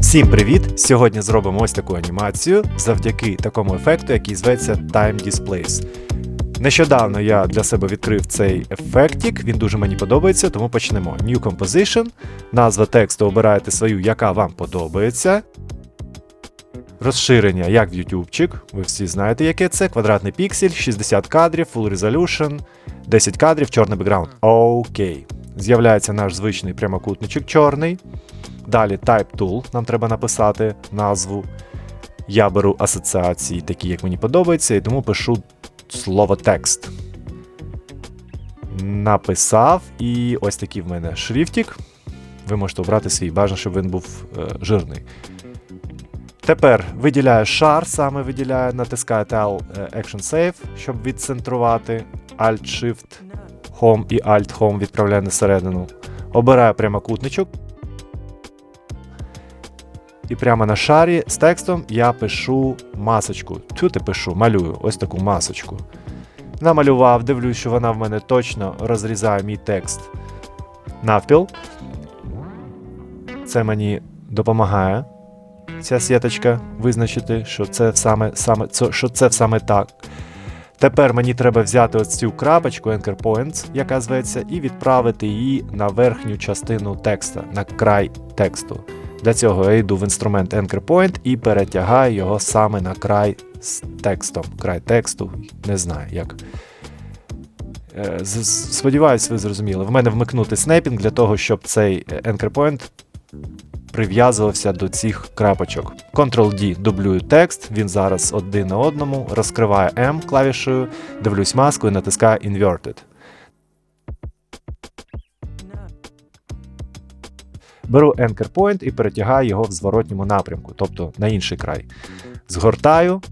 Всім привіт! Сьогодні зробимо ось таку анімацію завдяки такому ефекту, який зветься Time Displays. Нещодавно я для себе відкрив цей ефектик, він дуже мені подобається, тому почнемо. New Composition, назва тексту обираєте свою, яка вам подобається. Розширення, як в ютубчик, ви всі знаєте, яке це. Квадратний піксель, 60 кадрів, Full Resolution, 10 кадрів, чорний бекграунд. Окей. З'являється наш звичний прямокутничок чорний. Далі Type Tool, нам треба написати назву. Я беру асоціації, такі, як мені подобається, і тому пишу слово текст. Написав, і ось такий в мене шрифтик. Ви можете обрати свій, бажано, щоб він був е, жирний. Тепер виділяю шар, саме виділяю, натискаєте Alt е, Action Save, щоб відцентрувати. Alt-Shift Home і Alt-Home відправляю на середину. Обираю прямокутничок. І прямо на шарі з текстом я пишу масочку. Тут пишу, малюю ось таку масочку. Намалював, дивлюсь, що вона в мене точно розрізає мій текст навпіл. Це мені допомагає. Ця сіточка визначити, що це саме, саме, що це саме так. Тепер мені треба взяти ось цю крапочку Anchor Points, яка зветься, і відправити її на верхню частину текста, на край тексту. Для цього я йду в інструмент Anchor Point і перетягаю його саме на край з текстом. Край тексту, не знаю як. Е, Сподіваюсь, ви зрозуміли. В мене вмикнути снепінг для того, щоб цей е, Anchor Point прив'язувався до цих крапочок. Ctrl-D дублюю текст, він зараз один на одному, розкриваю M клавішою, дивлюсь маску і натискаю Inverted. Беру Anchor Point і перетягаю його в зворотньому напрямку, тобто на інший край. Згортаю.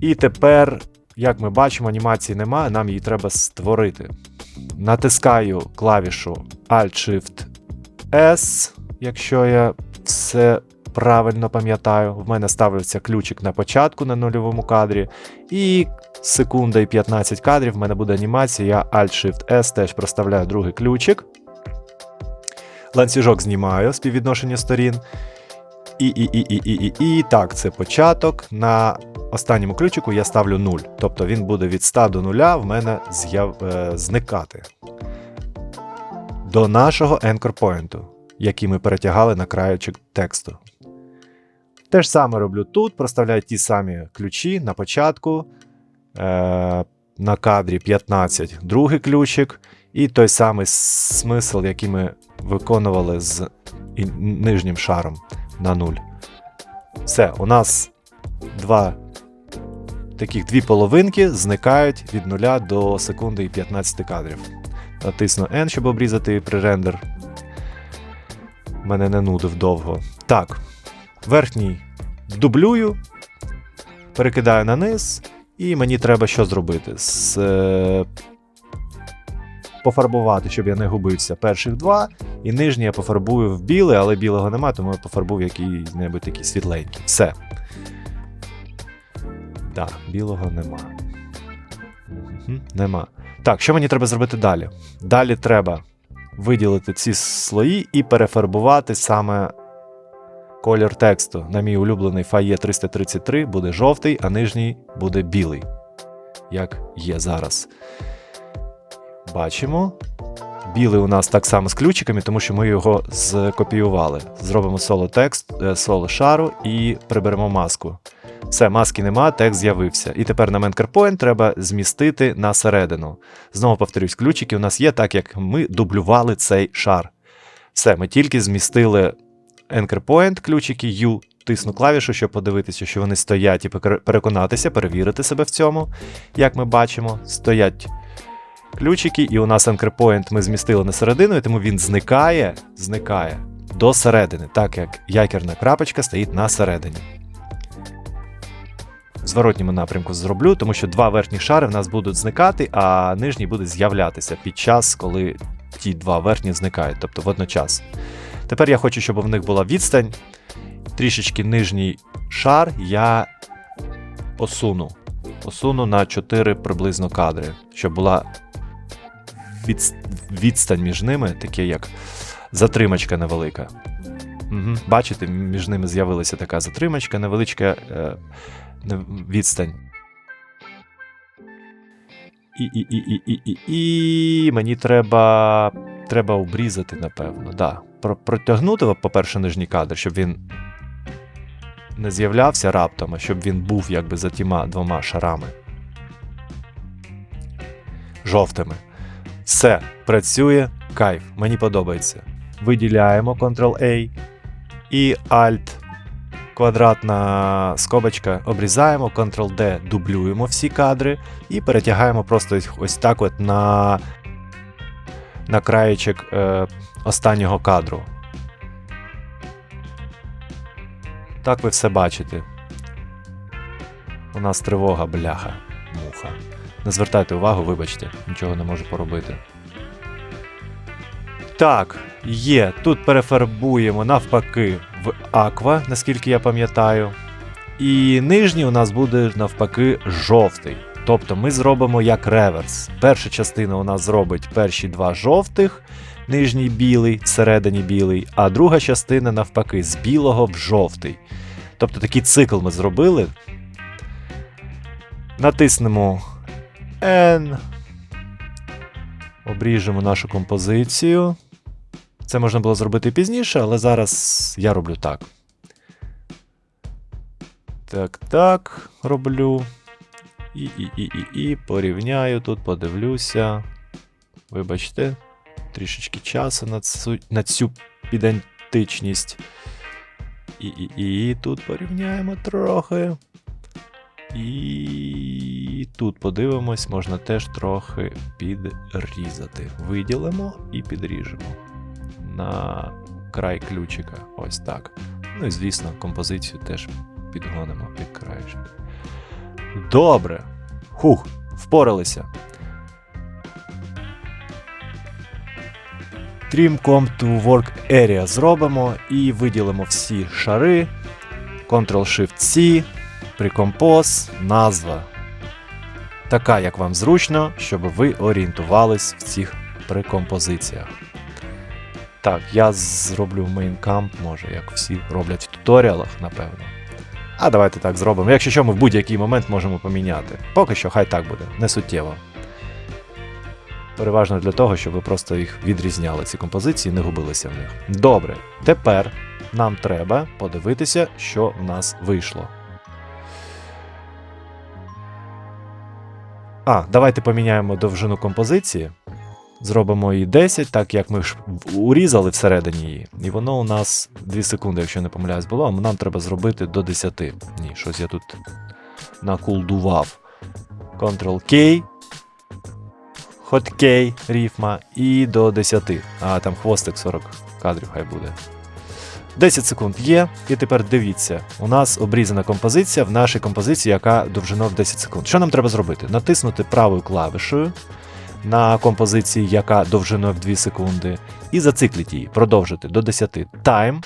І тепер, як ми бачимо, анімації немає, нам її треба створити. Натискаю клавішу Alt-Shift-S, якщо я все правильно пам'ятаю. В мене ставиться ключик на початку на нульовому кадрі. І секунда і 15 кадрів в мене буде анімація. Я Alt-Shift-S теж проставляю другий ключик. Ланцюжок знімаю співвідношення сторін. І, і, і, і, і, і, і. Так, це початок. На останньому ключику я ставлю 0. Тобто він буде від 100 до 0 в мене з'яв... е, зникати. До нашого anchor point, який ми перетягали на краєчок тексту. Те ж саме роблю тут, проставляю ті самі ключі на початку. Е, на кадрі 15 другий ключик. І той самий смисл, який ми виконували з нижнім шаром на 0. Все, у нас два таких дві половинки зникають від 0 до секунди і 15 кадрів. Натисну N, щоб обрізати пререндер. Мене не нудив довго. Так, верхній дублюю, перекидаю на низ, і мені треба що зробити? З, е, пофарбувати, щоб я не губився перших два. І нижній я пофарбую в біле, але білого нема, тому я пофарбую який-небудь такий світленький. Все. Так, білого нема. Мгм, Нема. Так, що мені треба зробити далі? Далі треба виділити ці слої і перефарбувати саме колір тексту. На мій улюблений фає 333 буде жовтий, а нижній буде білий. Як є зараз. Бачимо. Білий у нас так само з ключиками, тому що ми його скопіювали. Зробимо соло текст, е, соло шару і приберемо маску. Все, маски нема, текст з'явився. І тепер нам Anchor треба змістити на середину. Знову повторюсь, ключики у нас є, так як ми дублювали цей шар. Все, ми тільки змістили Anchor Point, ключики U, тисну клавішу, щоб подивитися, що вони стоять, і переконатися, перевірити себе в цьому. Як ми бачимо, стоять ключики, і у нас Point ми змістили на середину, і тому він зникає, зникає до середини, так як якірна крапочка стоїть на середині. Зворотньому напрямку зроблю, тому що два верхні шари в нас будуть зникати, а нижній буде з'являтися під час, коли ті два верхні зникають, тобто водночас. Тепер я хочу, щоб в них була відстань. Трішечки нижній шар я посуну. Посуну на 4 приблизно кадри, щоб була від, відстань між ними, таке як затримачка невелика. Угу. Бачите, між ними з'явилася така затримачка, невеличка е, відстань. І, і, і, і, і, і, і мені треба. Треба обрізати, напевно. Да. Про, протягнути, по-перше, нижній кадр, щоб він не з'являвся раптом, а щоб він був якби за тіма двома шарами. Жовтими. Все, працює, кайф, мені подобається. Виділяємо Ctrl-A і Alt квадратна скобочка обрізаємо, Ctrl-D дублюємо всі кадри і перетягаємо просто ось- так от на, на краєчок е, останнього кадру. Так ви все бачите. У нас тривога, бляха, муха. Не звертайте увагу, вибачте, нічого не можу поробити. Так, є. Тут перефарбуємо навпаки в аква, наскільки я пам'ятаю. І нижній у нас буде навпаки жовтий. Тобто ми зробимо як реверс. Перша частина у нас зробить перші два жовтих, нижній білий, всередині білий, а друга частина навпаки з білого в жовтий. Тобто такий цикл ми зробили. Натиснемо N. Обріжемо нашу композицію. Це можна було зробити пізніше, але зараз я роблю так. Так, так, роблю. І, і, і, і, і порівняю тут, подивлюся. Вибачте, трішечки часу на цю, на цю підантичність. І, і, і тут порівняємо трохи. І тут подивимось, можна теж трохи підрізати. Виділимо і підріжемо на край ключика. Ось так. Ну і звісно, композицію теж підгонимо під краєшок. Добре. Хух, впоралися. Trim Comp to Work Area зробимо і виділимо всі шари. Ctrl-Shift-C, Precompose, назва. Така, як вам зручно, щоб ви орієнтувались в цих прикомпозиціях. Так, я зроблю main може, як всі роблять в туторіалах, напевно. А давайте так зробимо. Якщо що, ми в будь-який момент можемо поміняти. Поки що, хай так буде, не суттєво. Переважно для того, щоб ви просто їх відрізняли, ці композиції, не губилися в них. Добре, тепер нам треба подивитися, що в нас вийшло. А, давайте поміняємо довжину композиції. Зробимо її 10, так як ми ж урізали всередині її. І воно у нас 2 секунди, якщо не помиляюсь, було, а нам треба зробити до 10. Ні, щось я тут накулдував. Ctrl-K, Hot-K, рифма, і до 10. А, там хвостик 40 кадрів хай буде. 10 секунд є, і тепер дивіться, у нас обрізана композиція в нашій композиції, яка довжина в 10 секунд. Що нам треба зробити? Натиснути правою клавішою на композиції, яка довжиною в 2 секунди, і зацикліть її, продовжити до 10. Time.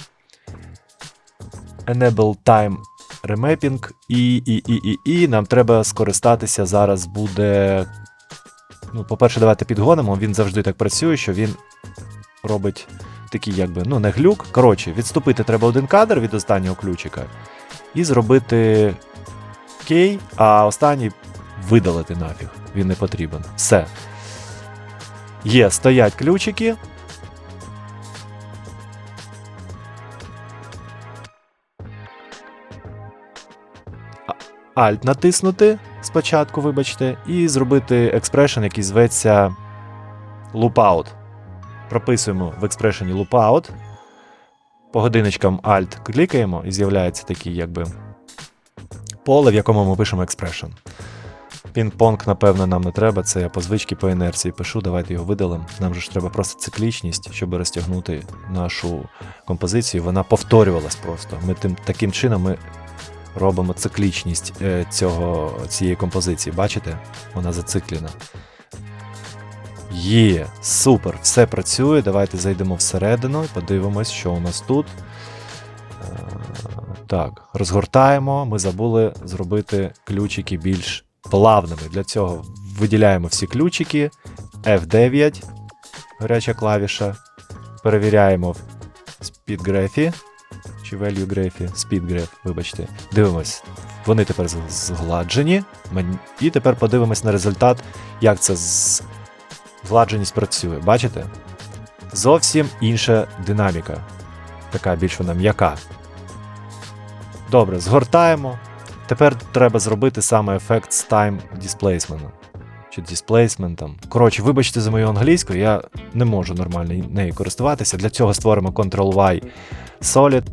Enable Time Remapping. І, і, і, і, і нам треба скористатися зараз буде. Ну, по-перше, давайте підгонимо. Він завжди так працює, що він робить такий, якби, ну, не глюк. Коротше, відступити треба один кадр від останнього ключика і зробити кей, а останній видалити нафіг. Він не потрібен. Все. Є, стоять ключики. Alt натиснути спочатку, вибачте, і зробити експрешн, який зветься loopout. Прописуємо в експрешені loopout. По годиночкам Alt клікаємо і з'являється такий, якби поле, в якому ми пишемо expression. Пінг-понг, напевно, нам не треба. Це я по звичці по інерції пишу. Давайте його видалимо. Нам же ж треба просто циклічність, щоб розтягнути нашу композицію. Вона повторювалась просто. Ми тим таким чином ми робимо циклічність е, цього, цієї композиції. Бачите? Вона зациклена. Є, супер, все працює. Давайте зайдемо всередину і подивимось, що у нас тут. Е, Так, розгортаємо. Ми забули зробити ключики більш плавними. Для цього виділяємо всі ключики F9, гаряча клавіша. Перевіряємо в SpeedGraph чи Value Graph, вибачте. Дивимось. Вони тепер згладжені. І тепер подивимось на результат, як це згладженість працює. Бачите? Зовсім інша динаміка. Така більш вона м'яка. Добре, згортаємо. Тепер треба зробити саме ефект з Time Displacement. Чи displacement. Коротше, вибачте за мою англійську, я не можу нормально нею користуватися. Для цього створимо Ctrl-Y Solid.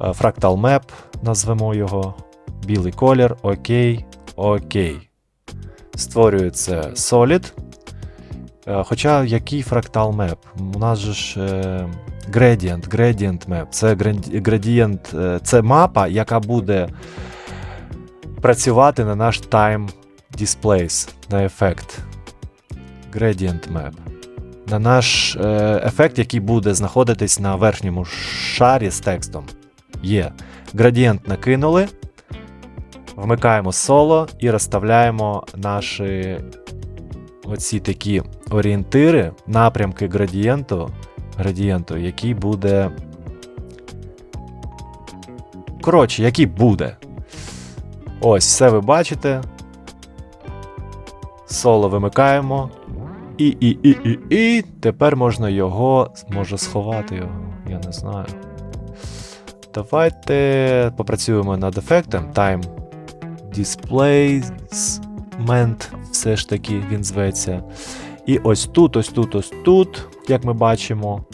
е, Fractal Map, назвемо його. Білий колір. Окей. Окей. Створюється Solid. Е, Хоча який Fractal Map? У нас же ж е, Gradient, Gradient Map. Це граді- Gradient, е, це мапа, яка буде працювати на наш Time Displays, на ефект. Gradient Map. На наш е, ефект, який буде знаходитись на верхньому шарі з текстом. Є. Градієнт накинули. Вмикаємо соло і розставляємо наші оці такі орієнтири, напрямки градієнту, градієнту, який буде. Коротше, який буде. Ось, все ви бачите. Соло вимикаємо. І, і, і, і, і. Тепер можна його. Може сховати його, я не знаю. Давайте попрацюємо над ефектом. Time Displacement, все ж таки він зветься. І ось тут, ось тут, ось тут, як ми бачимо,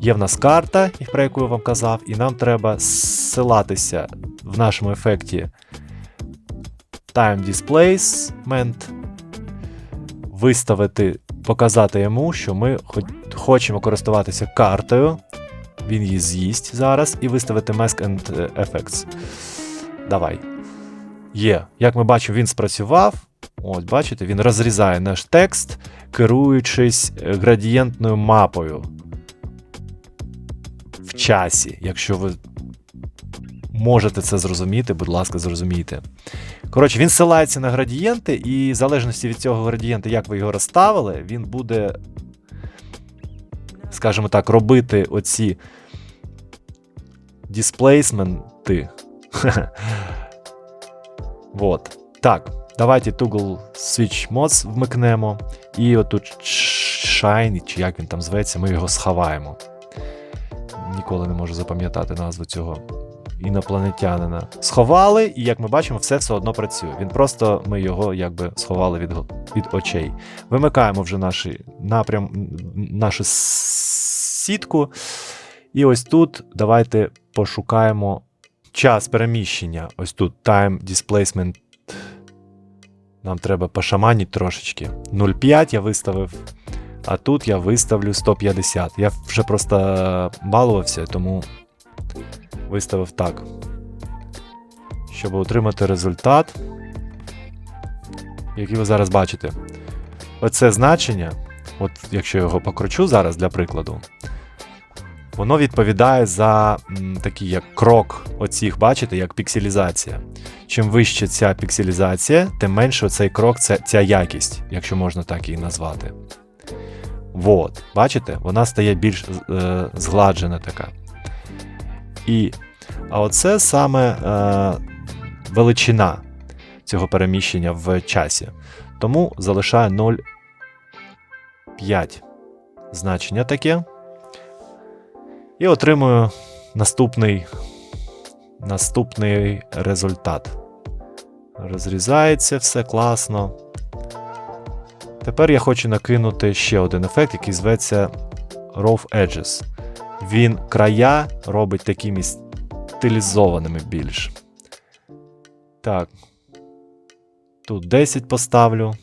є в нас карта, про яку я вам казав, і нам треба зсилатися в нашому ефекті Time Displacement, виставити, показати йому, що ми хочемо користуватися картою. Він її з'їсть зараз, і виставити Mask and Effects. Давай. Є. Як ми бачимо, він спрацював. Ось, бачите, він розрізає наш текст, керуючись е, градієнтною мапою в часі. Якщо ви можете це зрозуміти, будь ласка, зрозумійте. Коротше, він силається на градієнти, і в залежності від цього градієнта, як ви його розставили, він буде, скажімо так, робити оці дисплейсменти. вот. Так, давайте Toggle Switch Mods вмикнемо. І отут Shine, чи як він там зветься, ми його сховаємо. Ніколи не можу запам'ятати назву цього інопланетянина. Сховали, і як ми бачимо, все все одно працює. Він просто ми його якби сховали від, від очей. Вимикаємо вже наші напрям, нашу сітку. І ось тут давайте пошукаємо час переміщення. Ось тут Time Displacement. Нам треба пошаманити трошечки. 0,5 я виставив, а тут я виставлю 150. Я вже просто балувався, тому виставив так. Щоб отримати результат, який ви зараз бачите. Оце значення, от якщо я його покручу зараз для прикладу, воно відповідає за такий як крок оцих, бачите, як пікселізація. Чим вище ця пікселізація, тим менше цей крок, це, ця якість, якщо можна так її назвати. Вот, бачите, вона стає більш е, згладжена така. І, а оце саме е, величина цього переміщення в часі. Тому залишаю 0,5 значення таке. І отримую наступний, наступний результат. Розрізається все класно. Тепер я хочу накинути ще один ефект, який зветься Rough Edges. Він края робить такими стилізованими більш. Так. Тут 10 поставлю.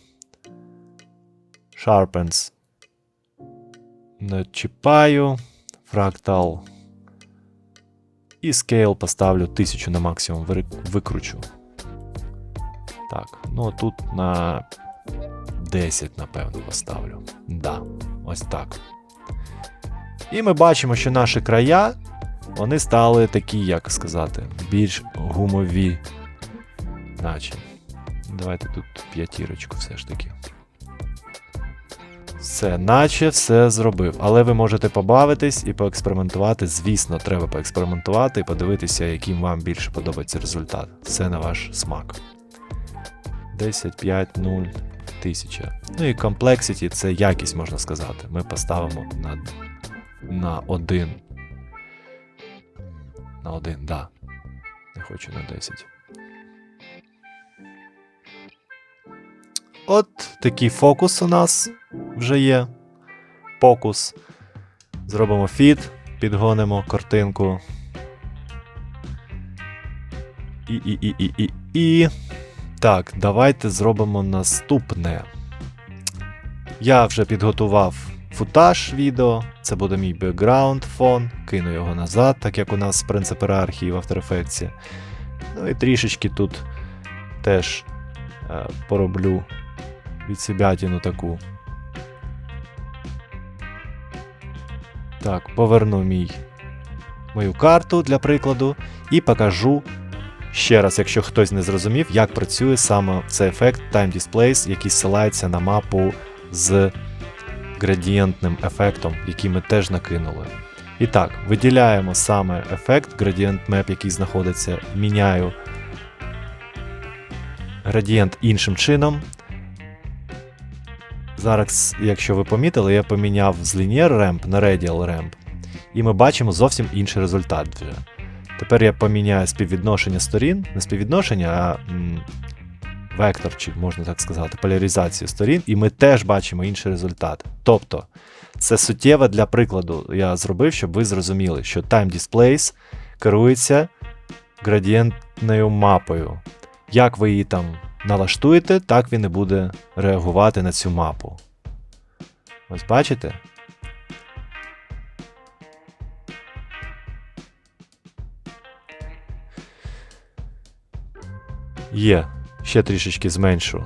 Sharpens. Не чіпаю. Fractal. І Scale поставлю 1000 на максимум викручу. Так, ну тут на 10, напевно, поставлю. Да, ось так. І ми бачимо, що наші края вони стали такі, як сказати, більш гумові. Наче. Давайте тут п'ятірочку все ж таки. Все, наче все зробив. Але ви можете побавитись і поекспериментувати. Звісно, треба поекспериментувати і подивитися, яким вам більше подобається результат. Все на ваш смак. 10, 5, 0, 1000. Ну і complexity це якість, можна сказати. Ми поставимо на, на 1. На 1, да. Не хочу на 10. От такий фокус у нас вже є. Фокус. Зробимо фіт, підгонимо картинку. І, і, і, і, і, і. Так, давайте зробимо наступне. Я вже підготував футаж відео. Це буде мій бекграунд фон. Кину його назад, так як у нас принцип ієрархії в After Effects. Ну і трішечки тут теж е, пороблю від себятину таку. Так, поверну мій мою карту для прикладу і покажу ще раз, якщо хтось не зрозумів, як працює саме цей ефект Time Displays, який ссилається на мапу з градієнтним ефектом, який ми теж накинули. І так, виділяємо саме ефект Gradient Map, який знаходиться, міняю градієнт іншим чином. Зараз, якщо ви помітили, я поміняв з Linear Ramp на Radial Ramp, і ми бачимо зовсім інший результат вже. Тепер я поміняю співвідношення сторін, не співвідношення, а м, вектор, чи можна так сказати, поляризацію сторін, і ми теж бачимо інший результат. Тобто, це суттєво для прикладу я зробив, щоб ви зрозуміли, що Time Displays керується градієнтною мапою. Як ви її там налаштуєте, так він і буде реагувати на цю мапу. Ось бачите? Є. Ще трішечки зменшу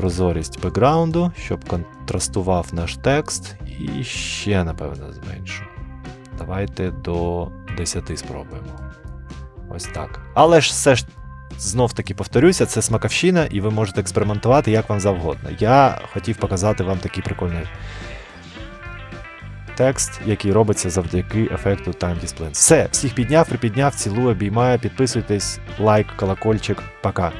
прозорість бекграунду, щоб контрастував наш текст. І ще, напевно, зменшу. Давайте до 10 спробуємо. Ось так. Але ж все ж знов таки повторюся, це смаковщина, і ви можете експериментувати як вам завгодно. Я хотів показати вам такий прикольний текст, який робиться завдяки ефекту Time Display. Все, всіх підняв, припідняв, цілую, обіймаю, підписуйтесь, лайк, колокольчик, пока.